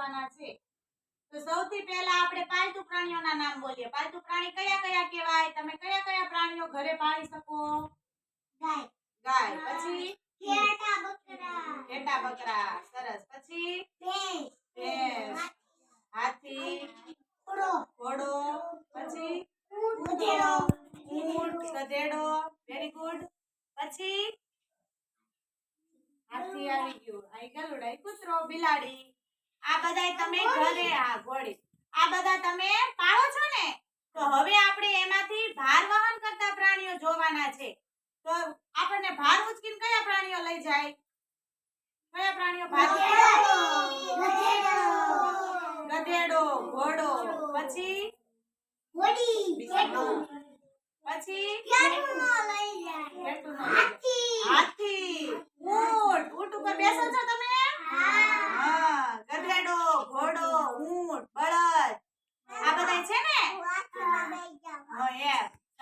જોવાના છે? તો સૌથી પહેલા આપણે પાલતુ પ્રાણીઓના નામ બોલીએ. પાલતુ પ્રાણી કયા કયા કહેવાય? તમે કયા કયા પ્રાણીઓ ઘરે પાળી શકો? ગાય. પછી? ઘેટા બકરા. સરસ. પછી? ભેંસ. હાથી. ઘોડો. પછી? ઊંટ ગધેડો. વેરી ગુડ પછી? હાથી આવી ગયું. આઈ ગલુડાઈ કૂતરો બિલાડી. આ બધા તમે ઘરે આ ઘોડે આ બધા તમે પાળો છો ને? તો હવે આપણે એમાંથી ભાર વહન કરતા પ્રાણીઓ જોવાના છે. તો આપણને ભાર ઉચકીને કયા પ્રાણીઓ લઈ જાય? કયા પ્રાણીઓ ભાર ગધેડો ઘોડો પછી? પછી?